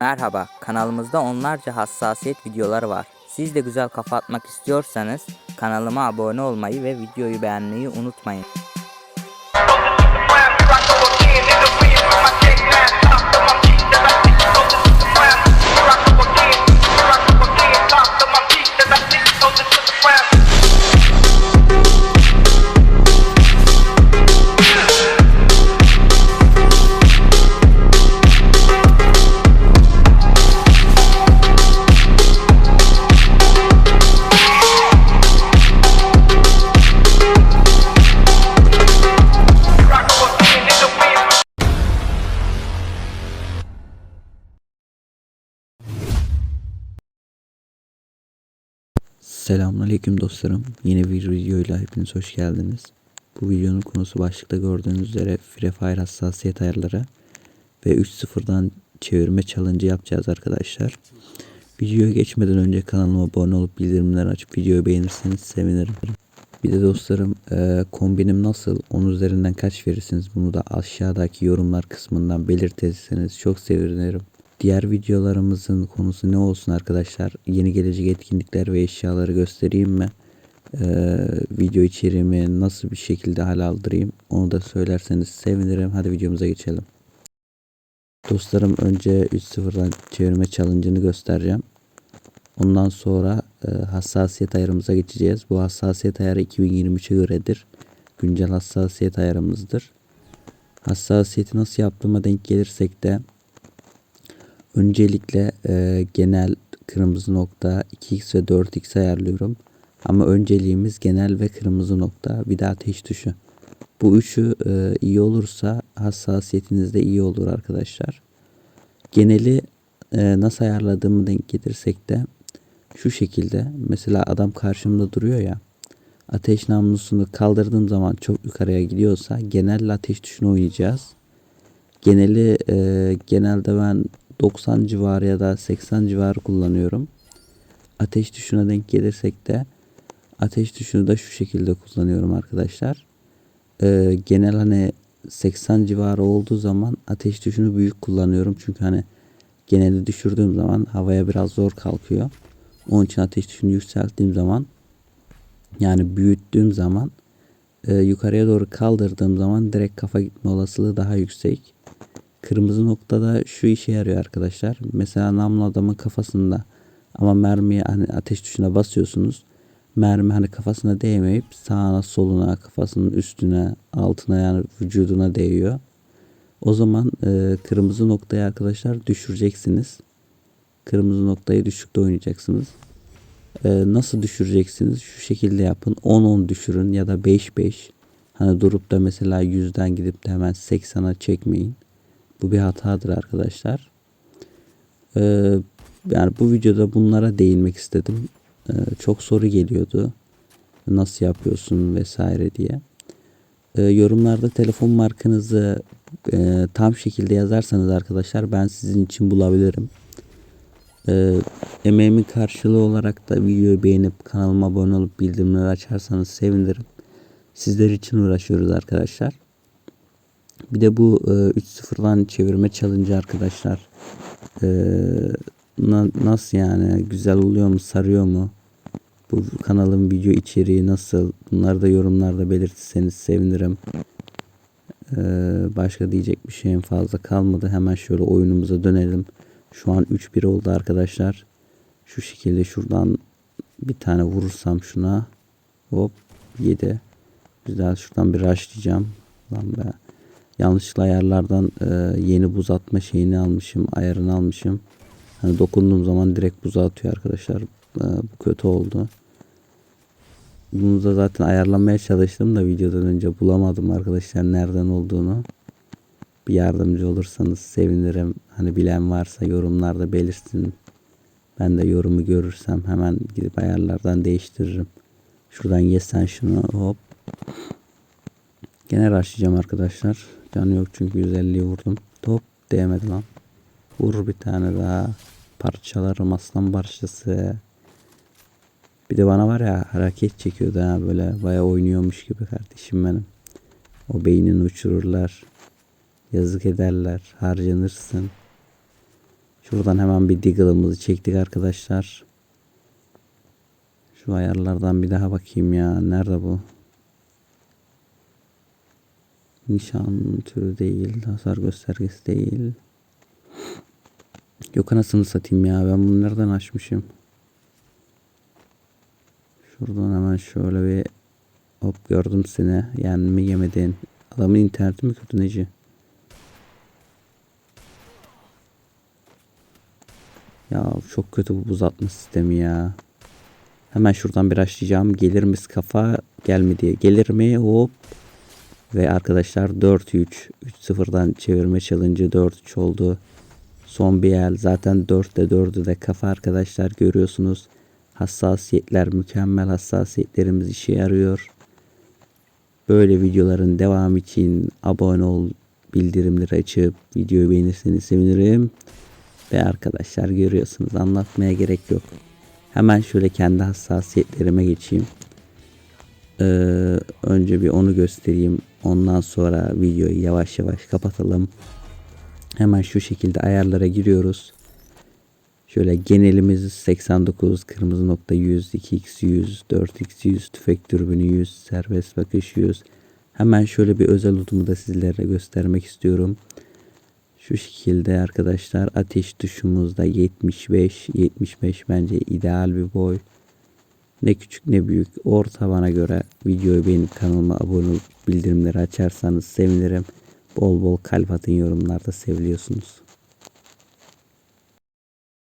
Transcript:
Merhaba, kanalımızda onlarca hassasiyet videoları var. Siz de güzel kafa atmak istiyorsanız kanalıma abone olmayı ve videoyu beğenmeyi unutmayın. Selamünaleyküm dostlarım. Yeni bir videoyla hepiniz hoş geldiniz. Bu videonun konusu başlıkta gördüğünüz üzere Free Fire hassasiyet ayarları ve 3.0'dan çevirme challenge yapacağız arkadaşlar. Videoya geçmeden önce kanalıma abone olup bildirimleri açıp videoyu beğenirseniz sevinirim. Bir de dostlarım e, kombinim nasıl? 10 üzerinden kaç verirsiniz? Bunu da aşağıdaki yorumlar kısmından belirtirseniz çok sevinirim. Diğer videolarımızın konusu ne olsun arkadaşlar? Yeni gelecek etkinlikler ve eşyaları göstereyim mi? Ee, video içeriğimi nasıl bir şekilde hal aldırayım? Onu da söylerseniz sevinirim. Hadi videomuza geçelim. Dostlarım önce 3.0'dan çevirme challenge'ını göstereceğim. Ondan sonra e, hassasiyet ayarımıza geçeceğiz. Bu hassasiyet ayarı 2023'e göredir. Güncel hassasiyet ayarımızdır. Hassasiyeti nasıl yaptığıma denk gelirsek de Öncelikle e, genel kırmızı nokta 2x ve 4x ayarlıyorum. Ama önceliğimiz genel ve kırmızı nokta bir de ateş tuşu. Bu üçü e, iyi olursa hassasiyetiniz de iyi olur arkadaşlar. Geneli e, nasıl ayarladığımı denk getirsek de şu şekilde mesela adam karşımda duruyor ya ateş namlusunu kaldırdığım zaman çok yukarıya gidiyorsa genelle ateş tuşunu oynayacağız. Geneli e, genelde ben 90 civarı ya da 80 civarı kullanıyorum. Ateş tuşuna denk gelirsek de ateş tuşunu da şu şekilde kullanıyorum arkadaşlar. Ee, genel hani 80 civarı olduğu zaman ateş tuşunu büyük kullanıyorum. Çünkü hani geneli düşürdüğüm zaman havaya biraz zor kalkıyor. Onun için ateş tuşunu yükselttiğim zaman yani büyüttüğüm zaman e, yukarıya doğru kaldırdığım zaman direkt kafa gitme olasılığı daha yüksek. Kırmızı noktada şu işe yarıyor arkadaşlar. Mesela namlu adamın kafasında ama mermiye hani ateş tuşuna basıyorsunuz. Mermi hani kafasına değmeyip sağına soluna kafasının üstüne altına yani vücuduna değiyor. O zaman e, kırmızı noktayı arkadaşlar düşüreceksiniz. Kırmızı noktayı düşükte oynayacaksınız. E, nasıl düşüreceksiniz? Şu şekilde yapın. 10-10 düşürün ya da 5-5. Hani durup da mesela 100'den gidip de hemen 80'a çekmeyin. Bu bir hatadır arkadaşlar. Ee, yani bu videoda bunlara değinmek istedim. Ee, çok soru geliyordu. Nasıl yapıyorsun vesaire diye. Ee, yorumlarda telefon markanızı e, tam şekilde yazarsanız arkadaşlar ben sizin için bulabilirim. Ee, emeğimin karşılığı olarak da videoyu beğenip kanalıma abone olup bildirimleri açarsanız sevinirim. Sizler için uğraşıyoruz arkadaşlar. Bir de bu e, 3-0'dan çevirme challenge arkadaşlar. E, na, nasıl yani? Güzel oluyor mu? Sarıyor mu? Bu kanalın video içeriği nasıl? Bunları da yorumlarda belirtirseniz sevinirim. E, başka diyecek bir şeyim fazla kalmadı. Hemen şöyle oyunumuza dönelim. Şu an 3-1 oldu arkadaşlar. Şu şekilde şuradan bir tane vurursam şuna. Hop 7. Güzel şuradan bir rushlayacağım. Lan be. Yanlışlıkla ayarlardan e, yeni buz atma şeyini almışım. Ayarını almışım. Hani dokunduğum zaman direkt buza atıyor arkadaşlar. E, bu kötü oldu. Bunu da zaten ayarlamaya çalıştım da videodan önce bulamadım arkadaşlar nereden olduğunu. Bir yardımcı olursanız sevinirim. Hani bilen varsa yorumlarda belirsin. Ben de yorumu görürsem hemen gidip ayarlardan değiştiririm. Şuradan yesen şunu hop. Gene başlayacağım arkadaşlar. Canı yok çünkü 150'yi vurdum. Top değmedi lan. Vur bir tane daha. Parçalarım aslan parçası. Bir de bana var ya hareket çekiyordu ha böyle baya oynuyormuş gibi kardeşim benim. O beynini uçururlar. Yazık ederler. Harcanırsın. Şuradan hemen bir Deagle'ımızı çektik arkadaşlar. Şu ayarlardan bir daha bakayım ya. Nerede bu? Nişan türü değil. Hasar göstergesi değil. Yok anasını satayım ya. Ben bunu nereden açmışım? Şuradan hemen şöyle bir hop gördüm seni. Yani mi yemedin? Adamın interneti mi kötü neci? Ya çok kötü bu buz atma sistemi ya. Hemen şuradan bir açlayacağım. Gelir mi kafa gelmedi. Gelir mi? Hop. Ve arkadaşlar 4-3. 3-0'dan çevirme challenge 4-3 oldu. Son bir el. Zaten 4'te 4'ü de kafa arkadaşlar görüyorsunuz. Hassasiyetler mükemmel hassasiyetlerimiz işe yarıyor. Böyle videoların devam için abone ol, bildirimleri açıp videoyu beğenirseniz sevinirim. Ve arkadaşlar görüyorsunuz anlatmaya gerek yok. Hemen şöyle kendi hassasiyetlerime geçeyim. Ee, önce bir onu göstereyim. Ondan sonra videoyu yavaş yavaş kapatalım. Hemen şu şekilde ayarlara giriyoruz. Şöyle genelimiz 89, kırmızı nokta 100, 2x 100, 4x 100, tüfek dürbünü 100, serbest bakış 100. Hemen şöyle bir özel udumu da sizlere göstermek istiyorum. Şu şekilde arkadaşlar ateş tuşumuzda 75 75 bence ideal bir boy. Ne küçük ne büyük orta bana göre videoyu beğenip kanalıma abone olup bildirimleri açarsanız sevinirim. Bol bol kalp atın yorumlarda seviliyorsunuz.